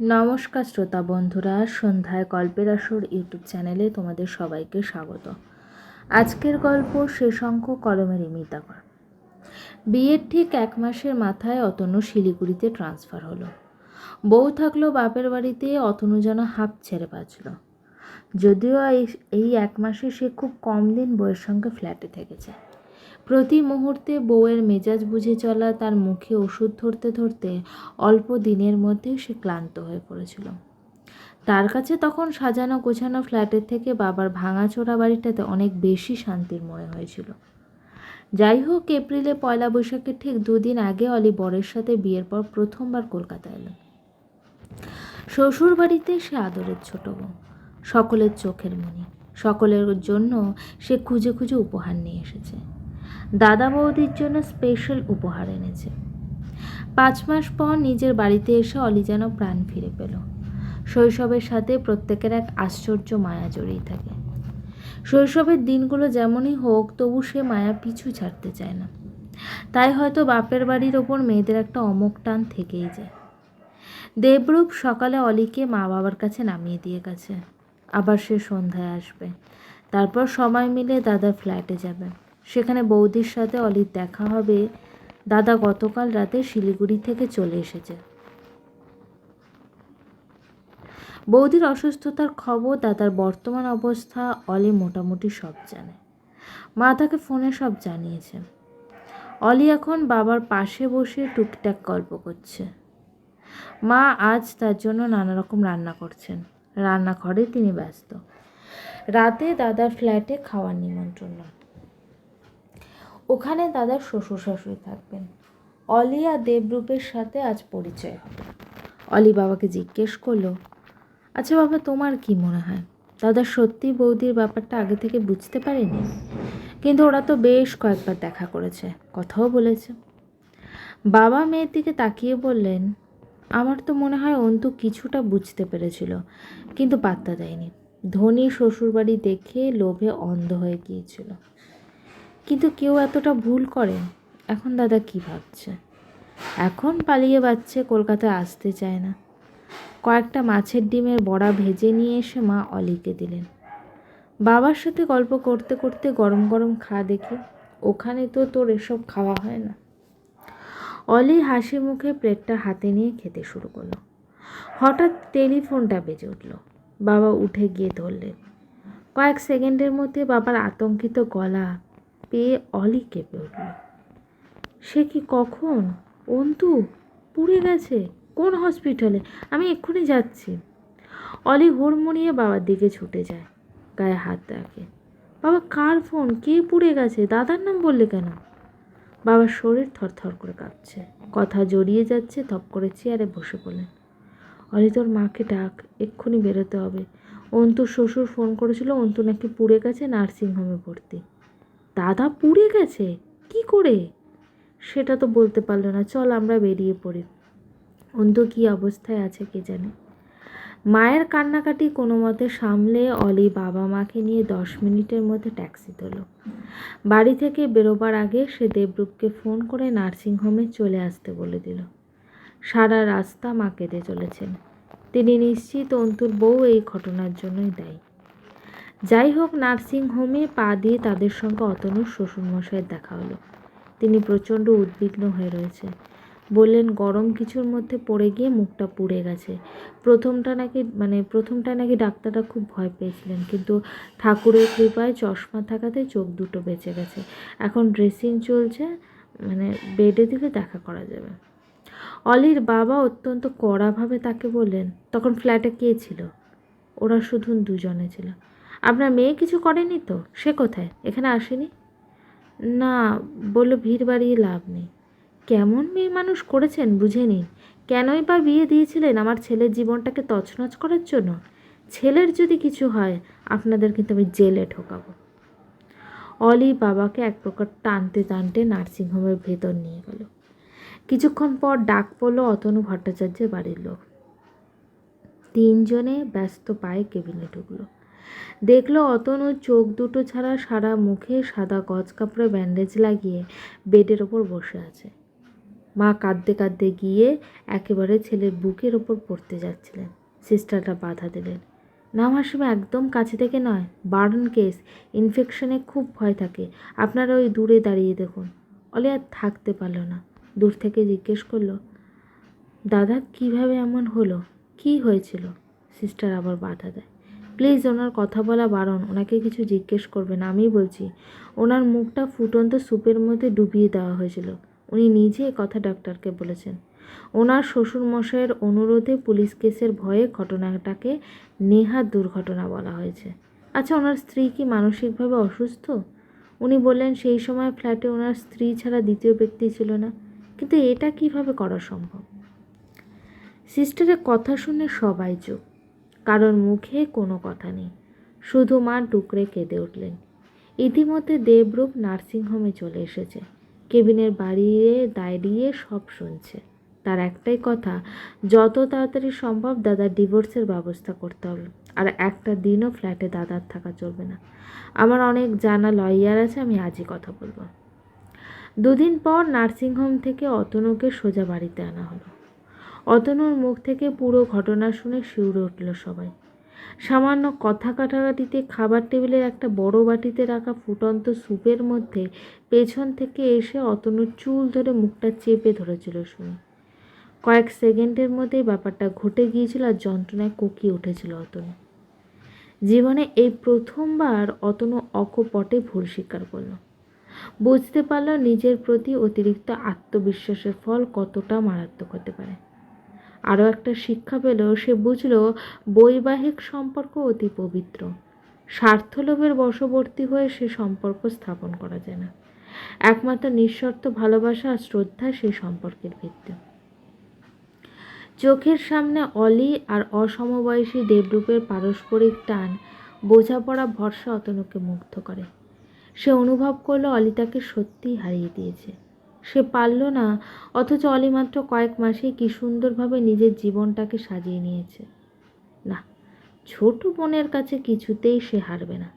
নমস্কার শ্রোতা বন্ধুরা, সন্ধ্যায় গল্পের আসর ইউটিউব চ্যানেলে তোমাদের সবাইকে স্বাগত। আজকের গল্প শেষ অঙ্ক কলমের ইমিতাকর বিয়ের ঠিক এক মাসের মাথায় অতনু শিলিগুড়িতে ট্রান্সফার হলো। বউ থাকল বাপের বাড়িতে, অতনু যেন হাঁপ ছেড়ে বাঁচল। যদিও এই- এই এক মাসে সে খুব কম দিন বউয়ের সঙ্গে ফ্ল্যাটে থেকেছে। প্রতি মুহূর্তে বউয়ের মেজাজ বুঝে চলা, তার মুখে ওষুধ ধরতে ধরতে অল্প দিনের মধ্যেই সে ক্লান্ত হয়ে পড়েছিল। তার কাছে তখন সাজানো গোছানো ফ্ল্যাটের থেকে বাবার ভাঙাচোরা বাড়িটাতে অনেক বেশি শান্তির মনে হয়েছিল। যাই হোক, এপ্রিলে পয়লা বৈশাখের ঠিক দুদিন আগে অলি বরের সাথে বিয়ের পর প্রথমবার কলকাতা এলো শ্বশুর বাড়িতে সে আদরের ছোট বউ, সকলের চোখের মনি, সকলের জন্য সে খুঁজে খুঁজে উপহার নিয়ে এসেছে। দাদা বৌদির জন্য স্পেশাল উপহার এনেছে। পাঁচ মাস পর নিজের বাড়িতে এসে অলি যেন প্রাণ ফিরে পেল। শৈশবের সাথে প্রত্যেকের এক আশ্চর্য মায়া জড়িয়ে থাকে। শৈশবের দিনগুলো যেমনই হোক, তবু সে মায়া পিছু ছাড়তে চায় না। তাই হয়তো বাপের বাড়ির ওপর মেয়েদের একটা অমোক টান থেকেই যায়। দেবরূপ সকালে অলিকে মা বাবার কাছে নামিয়ে দিয়ে গেছে। আবার সে সন্ধ্যায় আসবে। তারপর সময় মিলে দাদা ফ্ল্যাটে যাবে। সেখানে বৌদির সাথে অলির দেখা হবে। দাদা গতকাল রাতে শিলিগুড়ি থেকে চলে এসেছে। বৌদির অসুস্থতার খবর, দাদার বর্তমান অবস্থা অলি মোটামুটি সব জানে। মা তাকে ফোনে সব জানিয়েছে। অলি এখন বাবার পাশে বসে টুকটাক গল্প করছে। মা আজ তার জন্য নানা রকম রান্না করছেন। রান্নাঘরে তিনি ব্যস্ত। রাতে দাদার ফ্ল্যাটে খাওয়ার নিমন্ত্রণ ওখানে দাদার শ্বশুর শাশুড়ি থাকবেন। অলি আর দেবরূপের সাথে আজ পরিচয় হবে। অলি বাবাকে জিজ্ঞেস করল আচ্ছা বাবা, তোমার কি মনে হয়? দাদা সত্যি বৌদির ব্যাপারটা আগে থেকে বুঝতে পারেনি? কিন্তু ওরা তো বেশ কয়েকবার দেখা করেছে, কথাও বলেছে। বাবা মেয়ের দিকে তাকিয়ে বললেন, আমার তো মনে হয় অন্তু কিছুটা বুঝতে পেরেছিল, কিন্তু পাত্তা দেয়নি। ধনী শ্বশুরবাড়ি দেখে লোভে অন্ধ হয়ে গিয়েছিল। কিন্তু কেউ এতটা ভুল করে। এখন দাদা কি ভাবছে? এখন পালিয়ে বাচ্চে কলকাতায় আসতে চায় না। কয়েকটা মাছের ডিমের বড়া ভেজে নিয়ে এসে মা অলিকে দিলেন। বাবার সাথে গল্প করতে করতে গরম গরম খা দেখি। ওখানে তো তোর এসব খাওয়া হয় না। অলি হাসি মুখে প্লেটটা হাতে নিয়ে খেতে শুরু করল। হঠাৎ টেলিফোনটা বেজে উঠল। বাবা উঠে গিয়ে ধরলেন। কয়েক সেকেন্ডের মধ্যে বাবার আতঙ্কিত গলা পেয়ে অলি কেঁপে উঠল। সে কি কখন? অন্তু, পুড়ে গেছে। কোন হসপিটালে? আমি এক্ষুনি যাচ্ছি। অলি হুড়মুড়িয়ে বাবার দিকে ছুটে যায়, গায়ে হাত রাখে। বাবা, কার ফোন? কে পুড়ে গেছে? দাদার নাম বললে কেন? বাবার শরীর থরথর করে কাঁপছে। কথা জড়িয়ে যাচ্ছে থপ করে চেয়ারে বসে পড়লেন। অলি তোর মাকে ডাক, এক্ষুনি বেরোতে হবে। অন্তুর শ্বশুর ফোন করেছিল, অন্তু নাকি পুড়ে গেছে, নার্সিংহোমে ভর্তি। দাদা পুড়ে গেছে, কি করে? সেটা তো বলতে পারল না। চল আমরা বেরিয়ে পড়ি। অন্তু কী অবস্থায় আছে কে জানে? মায়ের কান্নাকাটি কোনো মতে সামলে অলি বাবা মাকে নিয়ে দশ মিনিটের মধ্যে ট্যাক্সি তোল। বাড়ি থেকে বেরোবার আগে সে দেবরূপকে ফোন করে নার্সিংহোমে চলে আসতে বলে দিল। সারা রাস্তা মা কেঁদে চলেছেন। তিনি নিশ্চিত অন্তুর বউ এই ঘটনার জন্যই দায়ী। যাই হোক, নার্সিংহোমে পা দিয়ে তাদের সঙ্গে অতনুর শ্বশুরমশাইয়ের দেখা হলো। তিনি প্রচণ্ড উদ্বিগ্ন হয়ে রয়েছে। বললেন, গরম কিছুর মধ্যে পড়ে গিয়ে মুখটা পুড়ে গেছে। প্রথমটা নাকি মানে প্রথমটা নাকি ডাক্তাররা খুব ভয় পেয়েছিলেন, কিন্তু ঠাকুরের কৃপায় চশমা থাকাতে চোখ দুটো বেঁচে গেছে। এখন ড্রেসিং চলছে মানে বেডে দিলে দেখা করা যাবে। অলির বাবা অত্যন্ত কড়াভাবে তাকে বললেন, তখন ফ্ল্যাটে কে ছিল? ওরা শুধু দুজনে ছিল। আপনার মেয়ে কিছু করেনি তো? সে কোথায়? এখানে আসেনি? না, বলল ভিড় বাড়িয়ে লাভ নেই। কেমন মেয়ে মানুষ করেছেন বুঝে নিন। কেনই বা বিয়ে দিয়েছিলেন আমার ছেলের জীবনটাকে তছনছ করার জন্য? ছেলের যদি কিছু হয়, আপনাদের কিন্তু আমি জেলে ঢোকাবো অলি বাবাকে এক প্রকার টানতে টানতে নার্সিংহোমের ভেতর নিয়ে গেল। কিছুক্ষণ পর ডাক পড়ল অতনু ভট্টাচার্যের বাড়ির লোক। তিনজনে ব্যস্ত পায়ে কেবিনে ঢুকলো। দেখল অতনু চোখ দুটো ছাড়া সারা মুখে সাদা গজ কাপড়ে ব্যান্ডেজ লাগিয়ে বেডের ওপর বসে আছে। মা কাঁদতে কাঁদতে গিয়ে একেবারে ছেলের বুকের ওপর পড়তে যাচ্ছিলেন। সিস্টারটা বাধা দিলেন। না মাসিমা একদম কাছে থেকে নয় বার্ন কেস ইনফেকশনে খুব ভয় থাকে। আপনারা ওই দূরে দাঁড়িয়ে দেখুন। অলি আর থাকতে পারল না। দূর থেকে জিজ্ঞেস করল, দাদা, কীভাবে এমন হলো? কি হয়েছিল? সিস্টার আবার বাধা দেয়। প্লিজ ওনার কথা বলা বারণ। ওনাকে কিছু জিজ্ঞেস করবেন আমি বলছি। ওনার মুখটা ফুটন্ত স্যুপের মধ্যে ডুবিয়ে দেওয়া হয়েছিল। উনি নিজে কথা ডাক্তারকে বলেছেন। ওনার শ্বশুরমশাইয়ের অনুরোধে পুলিশ কেসের ভয়ে ঘটনাটাকে নেহাত দুর্ঘটনা বলা হয়েছে। আচ্ছা ওনার স্ত্রী কি মানসিকভাবে অসুস্থ? উনি বললেন, সেই সময় ফ্ল্যাটে ওনার স্ত্রী ছাড়া দ্বিতীয় ব্যক্তি ছিল না। কিন্তু এটা কীভাবে করা সম্ভব? সিস্টারের কথা শুনে সবাই চুপ। কারোর মুখে কোনো কথা নেই। শুধু মা টুকরে কেঁদে উঠলেন। ইতিমধ্যে দেবরূপ নার্সিংহোমে চলে এসেছে। কেবিনের বাড়িয়ে দাঁড়িয়ে সব শুনছে। তার একটাই কথা, যত তাড়াতাড়ি সম্ভব দাদার ডিভোর্সের ব্যবস্থা করতে হবে। আর একটা দিনও ফ্ল্যাটে দাদার থাকা চলবে না। আমার অনেক জানা লয়ার আছে, আমি আজই কথা বলব। দুদিন পর নার্সিংহোম থেকে অতনুকে সোজা বাড়িতে আনা হলো। অতনুর মুখ থেকে পুরো ঘটনা শুনে শিউরে উঠল সবাই। সামান্য কথা কাটাকাটিতে খাবার টেবিলের একটা বড় বাটিতে রাখা ফুটন্ত স্যুপের মধ্যে পেছন থেকে এসে অতনুর চুল ধরে মুখটা চেপে ধরেছিল শুনে কয়েক সেকেন্ডের মধ্যেই ব্যাপারটা ঘটে গিয়েছিল আর যন্ত্রণায় কোকিয়ে উঠেছিল অতনু। জীবনে এই প্রথমবার অতনু অকপটে ভুল স্বীকার করল। বুঝতে পারল নিজের প্রতি অতিরিক্ত আত্মবিশ্বাসের ফল কতটা মারাত্মক হতে পারে। আরও একটা শিক্ষা পেল, সে বুঝল বৈবাহিক সম্পর্ক অতি পবিত্র। স্বার্থলোভের বশবর্তী হয়ে সে সম্পর্ক স্থাপন করা যায় না। একমাত্র নিঃশর্ত ভালোবাসা আর শ্রদ্ধা সেই সম্পর্কের ভিত্তি। চোখের সামনে অলি আর অসমবয়সী দেবরূপের পারস্পরিক টান, বোঝাপড়া ভরসা অতনুকে মুগ্ধ করে। সে অনুভব করল অলি তাকে সত্যিই হারিয়ে দিয়েছে। সে পারল না, অথচ অলি মাত্র কয়েক মাসেই কি সুন্দরভাবে নিজের জীবনটাকে সাজিয়ে নিয়েছে। না, ছোট বোনের কাছে কিছুতেই সে হারবে না।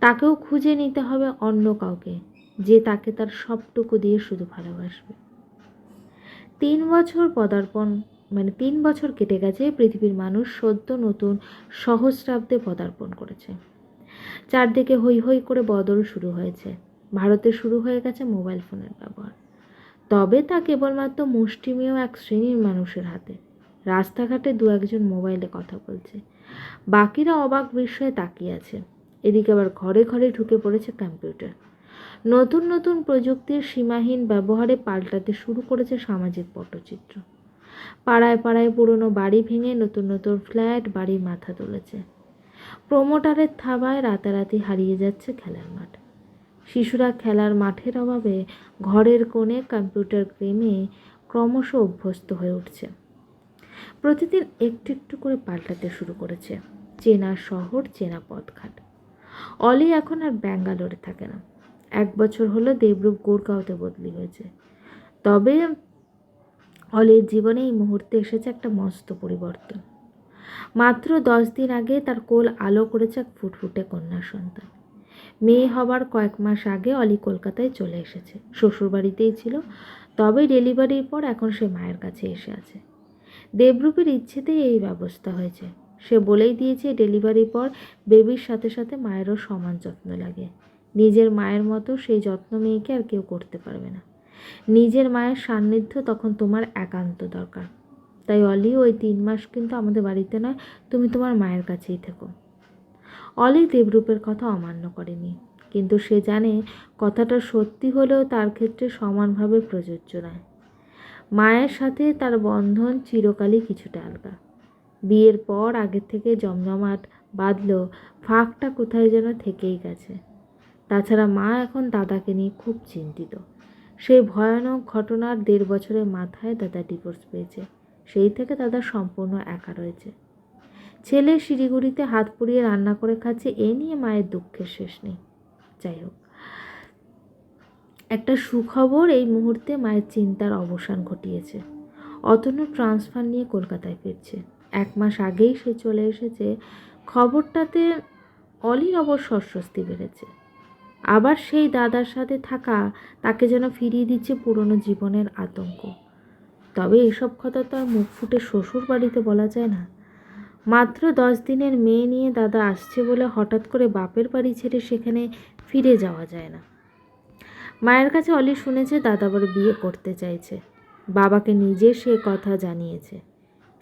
তাকেও খুঁজে নিতে হবে অন্য কাউকে, যে তাকে তার সবটুকু দিয়ে শুধু ভালোবাসবে। তিন বছর পদার্পণ মানে তিন বছর কেটে গেছে পৃথিবীর মানুষ সদ্য নতুন সহস্রাব্দে পদার্পণ করেছে। চারদিকে হৈ হৈ করে বদল শুরু হয়েছে। ভারতে শুরু হয়ে গেছে মোবাইল ফোনের ব্যবহার। তবে তা কেবলমাত্র মুষ্টিমেয় এক শ্রেণির মানুষের হাতে। রাস্তাঘাটে দু একজন মোবাইলে কথা বলছে। বাকিরা অবাক বিস্ময়ে তাকিয়ে আছে। এদিকে আবার ঘরে ঘরে ঢুকে পড়েছে কম্পিউটার। নতুন নতুন প্রযুক্তির সীমাহীন ব্যবহারে পাল্টাতে শুরু করেছে সামাজিক পটচিত্র। পাড়ায় পাড়ায় পুরনো বাড়ি ভেঙে নতুন নতুন ফ্ল্যাট, বাড়ির মাথা তুলেছে। প্রমোটারের থাবায় রাতারাতি হারিয়ে যাচ্ছে খেলার মাঠ। শিশুরা খেলার মাঠের অভাবে ঘরের কোণে কম্পিউটার গেমে ক্রমশ অভ্যস্ত হয়ে উঠছে। প্রতিদিন একটু একটু করে পাল্টাতে শুরু করেছে। চেনা শহর, চেনা পথঘাট। অলি এখন আর ব্যাঙ্গালোরে থাকে না। এক বছর হলো দেবরূপ গোরগাঁওতে বদলি হয়েছে। তবে অলির জীবনে এই মুহূর্তে এসেছে একটা মস্ত পরিবর্তন। মাত্র দশ দিন আগে তার কোল আলো করেছে এক ফুটফুটে কন্যা সন্তান। মেয়ে হবার কয়েক মাস আগে অলি কলকাতায় চলে এসেছে। শ্বশুরবাড়িতেই ছিল। তবে ডেলিভারির পর এখন সে মায়ের কাছে এসে আছে। দেবরূপের ইচ্ছেতেই এই ব্যবস্থা হয়েছে। সে বলেই দিয়েছে ডেলিভারির পর বেবির সাথে সাথে মায়েরও সমান যত্ন লাগে। নিজের মায়ের মতো সেই যত্ন মেয়েকে আর কেউ করতে পারবে না। নিজের মায়ের সান্নিধ্য তখন তোমার একান্ত দরকার। তাই অলি, ওই তিন মাস কিন্তু আমাদের বাড়িতে নয়, তুমি তোমার মায়ের কাছেই থেকো। অলি দেবরূপের কথা অমান্য করেনি। কিন্তু সে জানে কথাটা সত্যি হলেও তার ক্ষেত্রে সমানভাবে প্রযোজ্য নয়। মায়ের সাথে তার বন্ধন চিরকালই কিছুটা আলগা। বিয়ের পর আগের থেকে জমজমাট বাঁধলেও ফাঁকটা কোথায় যেন থেকেই গেছে। তাছাড়া মা এখন দাদাকে নিয়ে খুব চিন্তিত। সেই ভয়ানক ঘটনার দেড় বছরের মাথায় দাদা ডিভোর্স পেয়েছে। সেই থেকে দাদা সম্পূর্ণ একা রয়েছে। ছেলে শিলিগুড়িতে হাত পুড়িয়ে রান্না করে খাচ্ছে, এ নিয়ে মায়ের দুঃখের শেষ নেই। যাই হোক, একটা সুখবর এই মুহূর্তে মায়ের চিন্তার অবসান ঘটিয়েছে। অতনু ট্রান্সফার নিয়ে কলকাতায় ফিরছে। এক মাস আগেই সে চলে এসেছে। খবরটাতে অলির অবশ্য অস্বস্তি বেড়েছে। আবার সেই দাদার সাথে থাকা তাকে যেন ফিরিয়ে দিচ্ছে পুরনো জীবনের আতঙ্ক। তবে এসব কথা তো আর মুখ ফুটে শ্বশুর বাড়িতে বলা যায় না। মাত্র দশ দিনের মেয়ে নিয়ে দাদা আসছে বলে হঠাৎ করে বাপের বাড়ি ছেড়ে সেখানে ফিরে যাওয়া যায় না। মায়ের কাছে অলি শুনেছে দাদা আবার বিয়ে করতে চাইছে। বাবাকে নিজে সে কথা জানিয়েছে।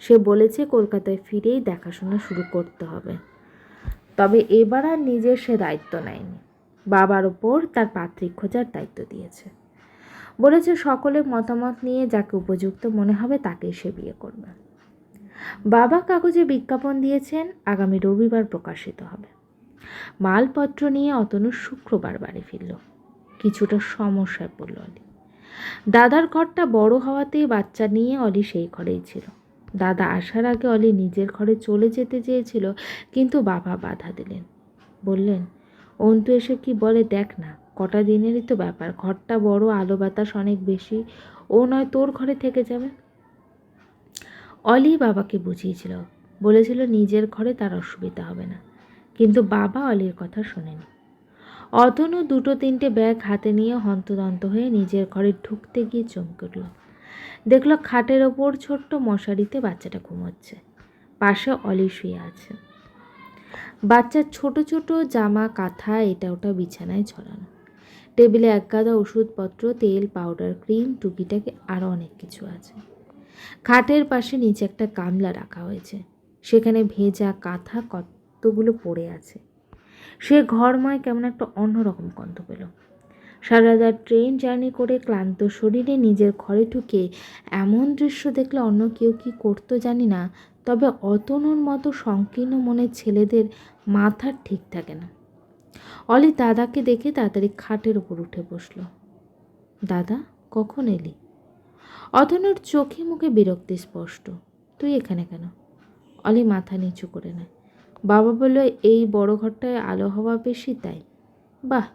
সে বলেছে কলকাতায় ফিরেই দেখাশোনা শুরু করতে হবে। তবে এবার আর নিজের সে দায়িত্ব নেয়নি। বাবার ওপর তার পাত্রী খোঁজার দায়িত্ব দিয়েছে। বলেছে সকলের মতামত নিয়ে যাকে উপযুক্ত মনে হবে তাকেই সে বিয়ে করবে। বাবা কাগজে বিজ্ঞাপন দিয়েছেন, আগামী রবিবার প্রকাশিত হবে। মালপত্র নিয়ে অতনু শুক্রবার বাড়ি ফিরল। কিছুটা সমস্যায় পড়ল অলি। দাদার ঘরটা বড় হওয়াতেই বাচ্চা নিয়ে অলি সেই ঘরেই ছিল। দাদা আসার আগে অলি নিজের ঘরে চলে যেতে চেয়েছিল, কিন্তু বাবা বাধা দিলেন। বললেন, অন্তু এসে কি বলে দেখ না, কটা দিনেরই তো ব্যাপার। ঘরটা বড়, আলো বাতাস অনেক বেশি। ও নয় তোর ঘরে থেকে যাবে? অলি বাবাকে বুঝিয়েছিল। বলেছিল নিজের ঘরে তার অসুবিধা হবে না। কিন্তু বাবা অলির কথা শোনেনি। অতনু দুটো তিনটে ব্যাগ হাতে নিয়ে হন্তদন্ত হয়ে নিজের ঘরে ঢুকতে গিয়ে চমকে উঠল। দেখল খাটের ওপর ছোট্ট মশারিতে বাচ্চাটা ঘুমোচ্ছে। পাশে অলি শুয়ে আছে। বাচ্চার ছোট ছোট জামা, কাঁথা, এটা ওটা বিছানায় ছড়ানো টেবিলে এক গাদা ওষুধপত্র, তেল, পাউডার, ক্রিম, টুকিটাকি আরও অনেক কিছু আছে। খাটের পাশে নিচে একটা গামলা রাখা হয়েছে। সেখানে ভেজা কাঁথা কতগুলো পড়ে আছে। সে ঘরময় কেমন একটা অন্যরকম গন্ধ পেল। সারা রাত ট্রেন জার্নি করে ক্লান্ত শরীরে নিজের ঘরে ঢুকে এমন দৃশ্য দেখলে অন্য কেউ কি করতো জানি না, তবে অতনুর মতো সংকীর্ণ মনের ছেলেদের মাথার ঠিক থাকে না। অলি দাদাকে দেখে তাড়াতাড়ি খাটের ওপর উঠে বসল। দাদা, কখন এলি? অতনুর চোখে মুখে বিরক্তি স্পষ্ট। তুই এখানে কেন? অলি মাথা নিচু করে নেয়। বাবা বলল, এই বড় ঘরটায় আলো হওয়া বেশি তাই। বাহ,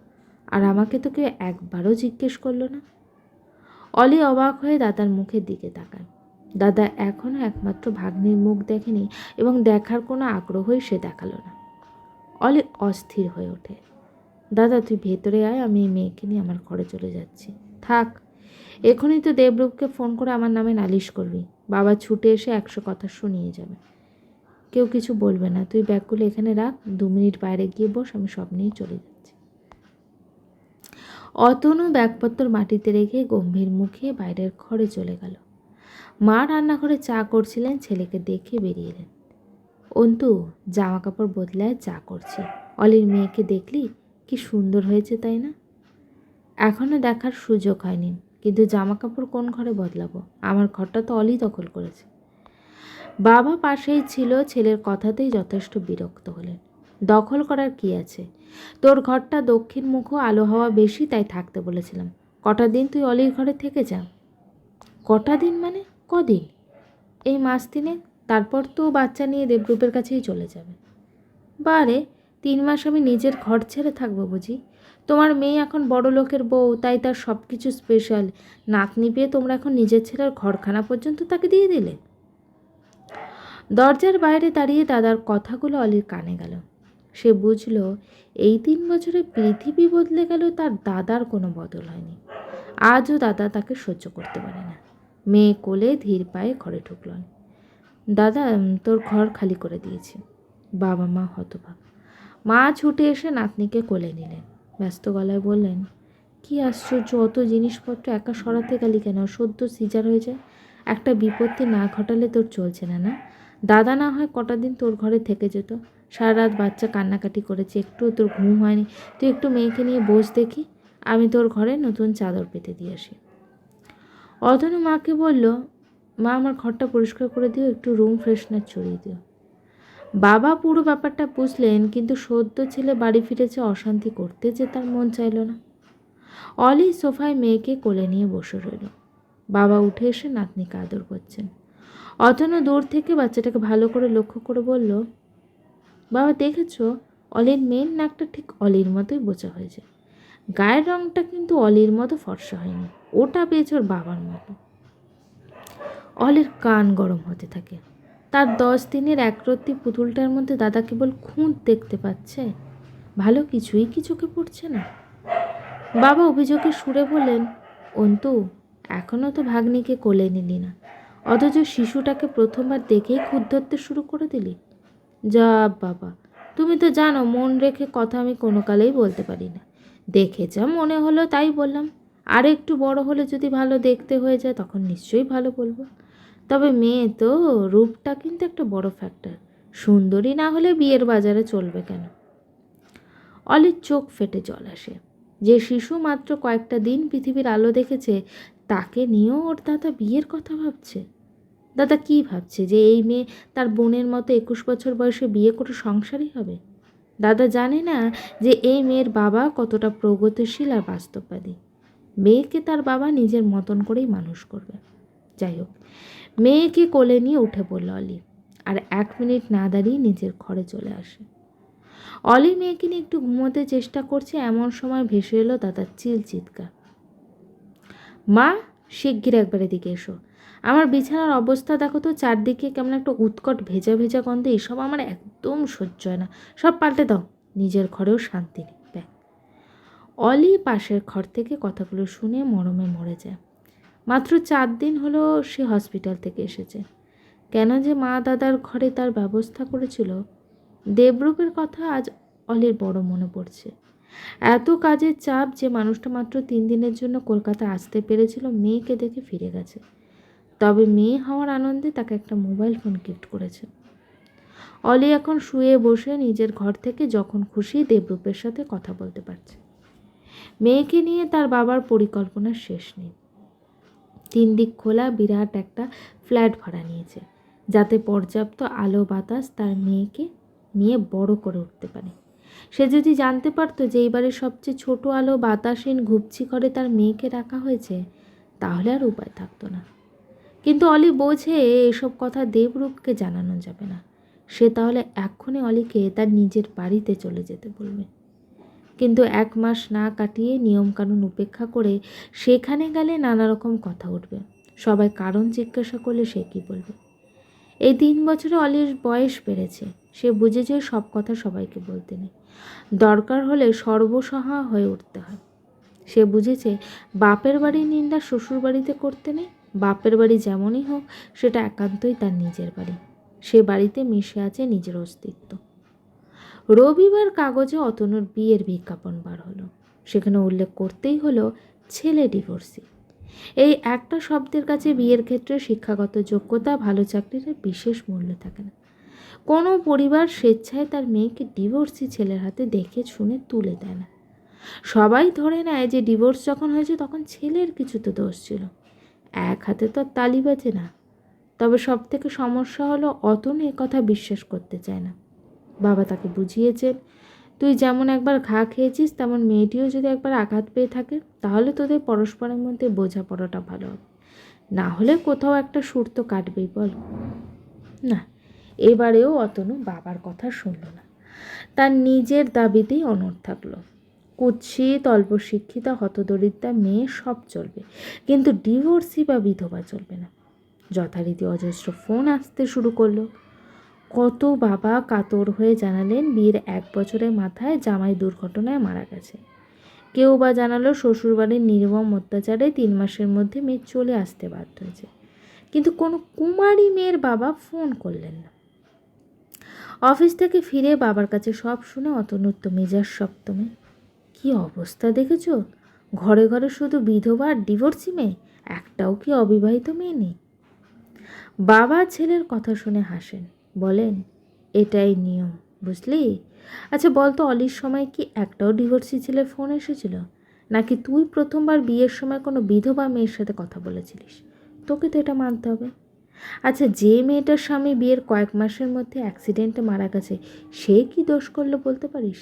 আর আমাকে তো কেউ একবারও জিজ্ঞেস করল না? অলি অবাক হয়ে দাদার মুখের দিকে তাকায়। দাদা এখনও একমাত্র ভাগ্নির মুখ দেখেনি এবং দেখার কোনো আগ্রহই সে দেখাল না। অলি অস্থির হয়ে ওঠে। দাদা, তুই ভেতরে আয়, আমি এই মেয়েকে নিয়ে আমার ঘরে চলে যাচ্ছি। থাক এখনই তো দেবরূপকে ফোন করে আমার নামে নালিশ করবি। বাবা ছুটে এসে একশো কথা শুনিয়ে যাবে। কেউ কিছু বলবে না। তুই ব্যাগগুলো এখানে রাখ। দু মিনিট বাইরে গিয়ে বস, আমি সব নিয়ে চলে যাচ্ছি। অতনু ব্যাগপত্র মাটিতে রেখে গম্ভীর মুখে বাইরের ঘরে চলে গেল। মা রান্নাঘরে চা করছিলেন, ছেলেকে দেখে বেরিয়ে এলেন। অন্তু জামা কাপড় বদলায় চা করছে। অলির মেয়েকে দেখলি? কি সুন্দর হয়েছে, তাই না? এখনও দেখার সুযোগ হয়নি। কিন্তু জামা কাপড় কোন ঘরে বদলাবো? আমার ঘরটা তো অলি দখল করেছে। বাবা পাশেই ছিল, ছেলের কথাতেই যথেষ্ট বিরক্ত হলেন। দখল করার কি আছে? তোর ঘরটা দক্ষিণ মুখ আলো হওয়া বেশি, তাই থাকতে বলেছিলাম। কটা দিন তুই অলির ঘরে থেকে যা। কটা দিন মানে? কদিন? এই মাস তিনে তারপর তো বাচ্চা নিয়ে দেবরূপের কাছেই চলে যাবে। বারে, তিন মাস আমি নিজের ঘর ছেড়ে থাকব বুঝি? তোমার মেয়ে এখন বড় লোকের বউ, তাই তার সব কিছু স্পেশাল নাতনি পেয়ে তোমরা এখন নিজের ছেলের ঘরখানা পর্যন্ত তাকে দিয়ে দিলে। দরজার বাইরে দাঁড়িয়ে দাদার কথাগুলো অলির কানে গেল। সে বুঝল, এই তিন বছরে পৃথিবী বদলে গেল, তার দাদার কোনো বদল হয়নি। আজও দাদা তাকে সহ্য করতে পারে না। মেয়ে কোলে ধীর পায়ে ঘরে ঢুকল। দাদা তোর ঘর খালি করে দিয়েছি। বাবা মা হতভাগ। মা ছুটে এসে নাতনিকে কোলে নিলেন। ব্যস্ত গলায় বললেন, কি আশ্চর্য, অত জিনিসপত্র একা সরাতে গেলি কেন? সদ্য সিজার হয়ে যায়, একটা বিপত্তি না ঘটালে তোর চলছে না না? দাদা না হয় কটা দিন তোর ঘরে থেকে যেত। সারা রাত বাচ্চা কান্নাকাটি করেছে একটু তোর ঘুম হয়নি। তুই একটু মেয়েকে নিয়ে বস দেখি, আমি তোর ঘরে নতুন চাদর পেতে দিয়ে আসি। অতনু মাকে বলল, মা, আমার ঘরটা পরিষ্কার করে দিও, একটু রুম ফ্রেশনার ছড়িয়ে দিও। বাবা পুরো ব্যাপারটা বুঝলেন, কিন্তু সদ্য ছেলে বাড়ি ফিরেছে অশান্তি করতে যে তার মন চাইল না। অলি সোফায় মেয়েকে কোলে নিয়ে বসে রইল। বাবা উঠে এসে নাতনিকে আদর করছেন। অতনু দূর থেকে বাচ্চাটাকে ভালো করে লক্ষ্য করে বলল, বাবা, দেখেছ? অলির মেন নাকটা ঠিক অলির মতোই বোঝা হয়েছে। গায়ের রঙটা কিন্তু অলির মতো ফর্সা হয়নি। ওটা পেয়েছে ওর বাবার মতো। অলির কান গরম হতে থাকে। তার দশ দিনের একরত্তি পুতুলটার মধ্যে দাদা কেবল খুঁত দেখতে পাচ্ছে। ভালো কিছুই কি চোখে পড়ছে না? বাবা অভিযোগে সুরে বললেন, অন্তু এখনও তো ভাগ্নিকে কোলে নিলি না। অথচ শিশুটাকে প্রথমবার দেখেই খুদ ধরতে শুরু করে দিলি। যা বাবা, তুমি তো জানো মন রেখে কথা আমি কোনো কালেই বলতে পারি না। দেখে যা মনে হলো তাই বললাম। আর একটু বড় হলে যদি ভালো দেখতে হয়ে যায় তখন নিশ্চয়ই ভালো বলব। তবে মেয়ে তো, রূপটা কিন্তু একটা বড় ফ্যাক্টর সুন্দরী না হলে বিয়ের বাজারে চলবে কেন? অলির চোখ ফেটে জল আসে। যে শিশু মাত্র কয়েকটা দিন পৃথিবীর আলো দেখেছে, তাকে নিয়েও ওর দাদা বিয়ের কথা ভাবছে। দাদা কি ভাবছে যে এই মেয়ে তার বোনের মতো একুশ বছর বয়সে বিয়ে করে সংসারই হবে? দাদা জানে না যে এই মেয়ের বাবা কতটা প্রগতিশীল আর বাস্তববাদী। মেয়েকে তার বাবা নিজের মতন করেই মানুষ করবে। যাই হোক। মেয়েকে কোলে নিয়ে উঠে পড়ল অলি আর এক মিনিট না দাঁড়িয়ে নিজের ঘরে চলে আসে। অলি মেয়েকে নিয়ে একটু ঘুমোতে চেষ্টা করছে, এমন সময় ভেসে এলো দাদার চিল চিৎকার। মা, শিগগির একবার এদিকে এসো। আমার বিছানার অবস্থা দেখো তো, চারদিকে কেমন একটা উৎকট ভেজা ভেজা গন্ধে, এসব আমার একদম সহ্য হয় না। সব পাল্টে দাও, নিজের ঘরেও শান্তি নেই অলি পাশের ঘর থেকে কথাগুলো শুনে মরমে মরে যায়। মাত্র চার দিন হলো সে হসপিটাল থেকে এসেছে। কেন যে মা দাদার ঘরে তার ব্যবস্থা করেছিল, দেবরূপের কথা আজ অলির বড় মনে পড়ছে। এত কাজের চাপ যে মানুষটা মাত্র তিন দিনের জন্য কলকাতা আসতে পেরেছিল, মেয়েকে দেখে ফিরে গেছে। তবে মেয়ে হওয়ার আনন্দে তাকে একটা মোবাইল ফোন গিফট করেছে। অলি এখন শুয়ে বসে নিজের ঘর থেকে যখন খুশি দেবরূপের সাথে কথা বলতে পারছে। মেয়েকে নিয়ে তার বাবার পরিকল্পনা শেষ নেই। তিন দিক খোলা বিরাট একটা ফ্ল্যাট ভাড়া নিয়েছে, যাতে পর্যাপ্ত আলো বাতাস তার মেয়েকে নিয়ে বড় করে উঠতে পারে। সে যদি জানতে পারতো যে এইবারে সবচেয়ে ছোট আলো বাতাসহীন ঘুপছি করে তার মেয়েকে রাখা হয়েছে, তাহলে আর উপায় থাকতো না। কিন্তু অলি বোঝে এসব কথা দেবরূপকে জানানো যাবে না। সে তাহলে এক্ষণে অলিকে তার নিজের বাড়িতে চলে যেতে বলবে। কিন্তু এক মাস না কাটিয়ে নিয়মকানুন উপেক্ষা করে সেখানে গেলে নানা রকম কথা উঠবে। সবাই কারণ জিজ্ঞাসা করলে সে কী বলবে? এই তিন বছরে অলির বয়স বেড়েছে। সে বুঝে বুঝেছে সব কথা সবাইকে বলতে নেই। দরকার হলে সর্বসহা হয়ে উঠতে হয়। সে বুঝেছে বাপের বাড়ির নিন্দা শ্বশুর বাড়িতে করতে নেই। বাপের বাড়ি যেমনই হোক, সেটা একান্তই তার নিজের বাড়ি। সে বাড়িতে মিশে আছে নিজের অস্তিত্ব। রবিবার কাগজে অতনুর বিয়ের বিজ্ঞাপন বার হলো। সেখানে উল্লেখ করতেই হলো, ছেলে ডিভোর্সি। এই একটা শব্দের কাছে বিয়ের ক্ষেত্রে শিক্ষাগত যোগ্যতা, ভালো চাকরির বিশেষ মূল্য থাকে না। কোনো পরিবার স্বেচ্ছায় তার মেয়েকে ডিভোর্সি ছেলের হাতে দেখে, শুনে, তুলে দেয় না। সবাই ধরে নেয় যে ডিভোর্স যখন হয়েছে তখন ছেলের কিছু তো দোষ ছিল। এক হাতে তো তালি বাজে না। তবে সব থেকে সমস্যা হলো, অতনু কথা বিশ্বাস করতে চায় না। বাবা তাকে বুঝিয়েছেন তুই যেমন একবার ঘা খেয়েছিস, তেমন মেয়েটিও যদি একবার আঘাত পেয়ে থাকে, তাহলে তোদের পরস্পরের মধ্যে বোঝাপড়াটা ভালো হবে। না হলে কোথাও একটা সুর তো কাটবেই, বল। না, এবারেও অতনু বাবার কথা শুনল না। তার নিজের দাবিতেই অনড় থাকল। কুৎসিত, অল্প শিক্ষিতা, হতদরিদ্রা মেয়ে সব চলবে, কিন্তু ডিভোর্সি বা বিধবা চলবে না। যথারীতি অজস্র ফোন আসতে শুরু করল। কত বাবা কাতর হয়ে জানালেন বিয়ের এক বছরের মাথায় জামাই দুর্ঘটনায় মারা গেছে। কেউ বা জানালো শ্বশুরবাড়ির নির্মম অত্যাচারে তিন মাসের মধ্যে মেয়ে চলে আসতে বাধ্য হয়েছে। কিন্তু কোনো কুমারী মেয়ের বাবা ফোন করলেন না। অফিস থেকে ফিরে বাবার কাছে সব শুনে অতনুত্ব মেজাজ সপ্তমে। কি অবস্থা দেখেছ? ঘরে ঘরে শুধু বিধবা আর ডিভোর্সি মেয়ে? একটাও কি অবিবাহিত মেয়ে নেই? বাবা ছেলের কথা শুনে হাসেন। বলেন, এটাই নিয়ম, বুঝলি? আচ্ছা বলতো অলির সময় কি একটাও ডিভোর্সি ছেলের ফোন এসেছিল? নাকি তুই প্রথমবার বিয়ের সময় কোনো বিধবা মেয়ের সাথে কথা বলেছিলিস? তোকে তো এটা মানতে হবে। আচ্ছা যে মেয়েটার স্বামী বিয়ের কয়েক মাসের মধ্যে অ্যাক্সিডেন্টে মারা গেছে, সে কি দোষ করল বলতে পারিস?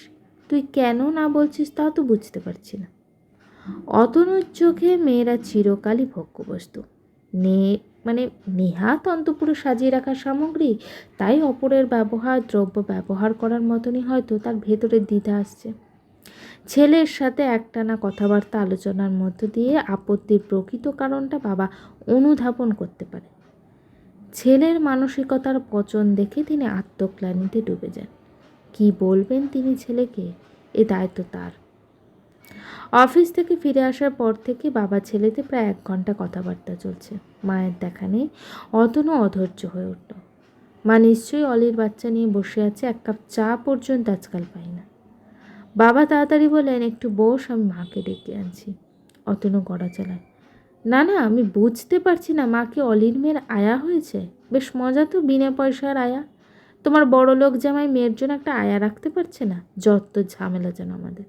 তুই কেন না বলছিস তা তো বুঝতে পারছি না। অতনুর চোখে মেয়েরা চিরকালই ভোগ্যবস্তু। নে মানে নেহাত অন্তপুরে সাজিয়ে রাখার সামগ্রী, তাই অপরের ব্যবহার, দ্রব্য ব্যবহার করার মতনই হয়তো তার ভেতরে দ্বিধা আসছে। ছেলের সাথে একটানা কথাবার্তা আলোচনার মধ্য দিয়ে আপত্তির প্রকৃত কারণটা বাবা অনুধাবন করতে পারে। ছেলের মানসিকতার পচন দেখে তিনি আত্মগ্লানিতে ডুবে যান। কি বলবেন তিনি ছেলেকে? এ দায়িত্ব তার। অফিস থেকে ফিরে আসার পর থেকে বাবা ছেলেতে প্রায় এক ঘণ্টা কথাবার্তা চলছে। মায়ের দেখা নেই। অতনও অধৈর্য হয়ে উঠল। মা নিশ্চয়ই অলির বাচ্চা নিয়ে বসে আছে, এক কাপ চা পর্যন্ত আজকাল পাই না। বাবা তাড়াতাড়ি বলেন একটু বস, আমি মাকে ডেকে আনছি। অতনু গড়া চালায়, না না, আমি বুঝতে পারছি না, মা কি অলির মেয়ের আয়া হয়েছে? বেশ মজা তো, বিনা পয়সার আয়া। তোমার বড় লোক জামাই মেয়ের জন্য একটা আয়া রাখতে পারছে না? যত ঝামেলা যেন আমাদের।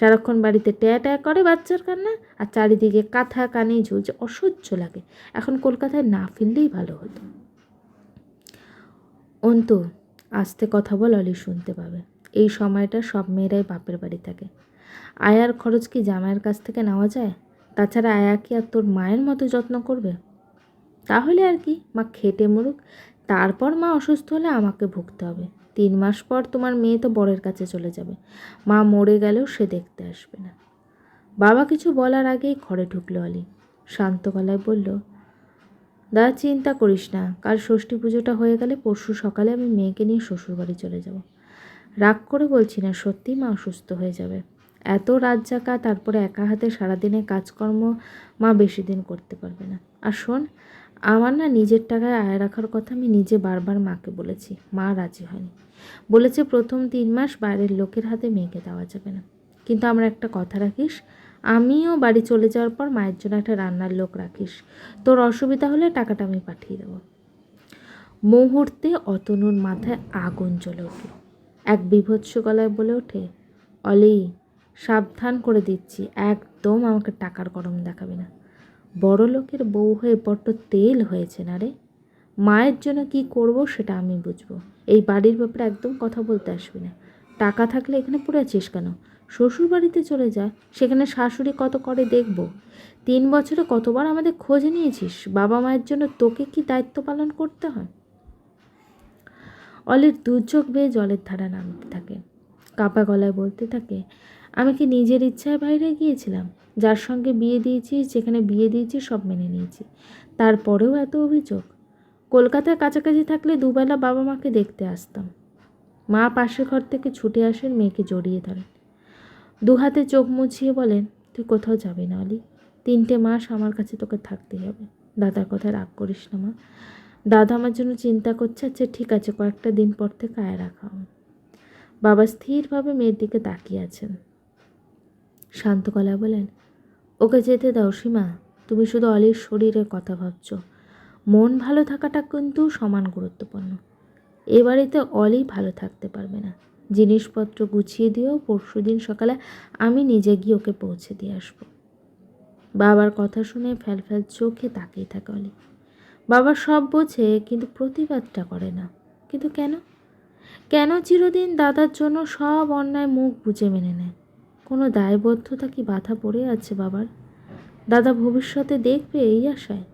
সারাক্ষণ বাড়িতে ট্যা ট্যা করে বাচ্চার কান্না আর চারিদিকে কাঁথা কানেই ঝুলছে, অসহ্য লাগে। এখন কলকাতায় না ফিরলেই ভালো হতো। অন্তু, আস্তে কথা বল, অলি শুনতে পাবে। এই সময়টা সব মেয়েরাই বাপের বাড়ি থাকে। আয়ার খরচ কি জামাইয়ের কাছ থেকে নেওয়া যায়? তাছাড়া আয়া কি আর তোর মায়ের মতো যত্ন করবে? তাহলে আর কি, মা খেটে মরুক, তারপর মা অসুস্থ হলে আমাকে ভুগতে হবে। তিন মাস পর তোমার মেয়ে তো বরের কাছে চলে যাবে। মা মরে গেলেও সে দেখতে আসবে না। বাবা কিছু বলার আগেই ঘরে ঢুকলো অলি। শান্ত গলায় বলল দাদা চিন্তা করিস না। কাল ষষ্ঠী পুজোটা হয়ে গেলে পরশু সকালে আমি মেয়েকে নিয়ে শ্বশুরবাড়ি চলে যাব। রাগ করে বলছি না সত্যিই মা অসুস্থ হয়ে যাবে। এত রাত জাকা তারপরে একা হাতে সারাদিনে কাজকর্ম মা বেশি দিন করতে পারবে না। আর শোন, আমার না নিজের টাকায় আয় রাখার কথা আমি নিজে বারবার মাকে বলেছি। মা রাজি হয়নি। বলেছে প্রথম তিন মাস বাইরের লোকের হাতে মেয়েকে দেওয়া যাবে না। কিন্তু আমরা একটা কথা রাখিস, আমিও বাড়ি চলে যাওয়ার পর মায়ের জন্য একটা রান্নার লোক রাখিস। তোর অসুবিধা হলে টাকাটা আমি পাঠিয়ে দেবো। মুহূর্তে অতনুর মাথায় আগুন জ্বলে উঠল। এক বিভৎস গলায় বলে ওঠে, অলি, সাবধান করে দিচ্ছি, একদম আমাকে টাকার গরম দেখাবে না। বড় লোকের বউ হয়ে বড্ড তেল হয়েছে না রে? মায়ের জন্য কি করব সেটা আমি বুঝব। এই বাড়ির ব্যাপারে একদম কথা বলতে আসবি না। টাকা থাকলে এখানে পড়ে আছিস কেন? শ্বশুর বাড়িতে চলে যা, সেখানে শাশুড়ি কত করে দেখব? তিন বছরে কতবার আমাদের খোঁজ নিয়েছিস? বাবা মায়ের জন্য তোকে কি দায়িত্ব পালন করতে হয়? অলির দুর্যোগ বেয়ে জলের ধারা নামতে থাকে। কাপা গলায় বলতে থাকে, আমি কি নিজের ইচ্ছায় বাইরে গিয়েছিলাম? যার সঙ্গে বিয়ে দিয়েছিস, যেখানে বিয়ে দিয়েছি সব মেনে নিয়েছি তারপরেও এত অভিযোগ? কলকাতায় কাছাকাছি থাকলে দুবেলা বাবা মাকে দেখতে আসতাম। মা পাশের ঘর থেকে ছুটে আসেন, মেয়েকে জড়িয়ে ধরেন। দু হাতে চোখ মুছিয়ে বলেন, তুই কোথাও যাবি না অলি। তিনটে মাস আমার কাছে তোকে থাকতেই হবে। দাদার কথা রাগ করিস না মা। দাদা আমার জন্য চিন্তা করছে আচ্ছা ঠিক আছে, কয়েকটা দিন পর থেকে আয় রাখা হবে। বাবা স্থিরভাবে মেয়ের দিকে তাকিয়ে আছেন। শান্ত গলায় বলেন, ওকে যেতে দাও সীমা। তুমি শুধু অলির শরীরের কথা ভাবছ। মন ভালো থাকাটা কিন্তু সমান গুরুত্বপূর্ণ। এ বাড়িতে অলি ভালো থাকতে পারবে না। জিনিসপত্র গুছিয়ে দিয়েও পরশু দিন সকালে আমি নিজে গিয়ে ওকে পৌঁছে দিয়ে আসব। বাবার কথা শুনে ফ্যাল ফ্যাল চোখে তাকিয়ে থাকে অলি। বাবা সব বোঝে কিন্তু প্রতিবাদটা করে না। কিন্তু কেন? কেন চিরদিন দাদার জন্য সব অন্যায় মুখ বুঝে মেনে নেয়? কোনো দায়বদ্ধতা কি বাধা পড়ে আছে বাবার? দাদা ভবিষ্যতে দেখবে এই আশায়?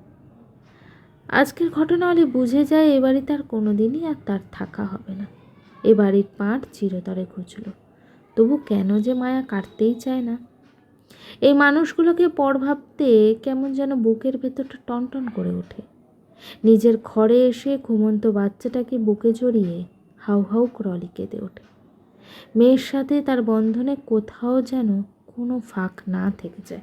আজকের ঘটনা হলে বুঝে যায় এ বাড়িতে আর কোনো দিনই আর তার থাকা হবে না। এ বাড়ির পাট চিরতরে ঘুচল। তবু কেন যে মায়া কাটতেই চায় না? এই মানুষগুলোকে পর ভাবতে কেমন যেন বুকের ভেতরটা টনটন করে ওঠে। নিজের ঘরে এসে ঘুমন্ত বাচ্চাটাকে বুকে জড়িয়ে হাউ হাউ ক্রলি কেঁদে ওঠে। মেয়ের সাথে তার বন্ধনে কোথাও যেন কোনো ফাঁক না থেকে যায়।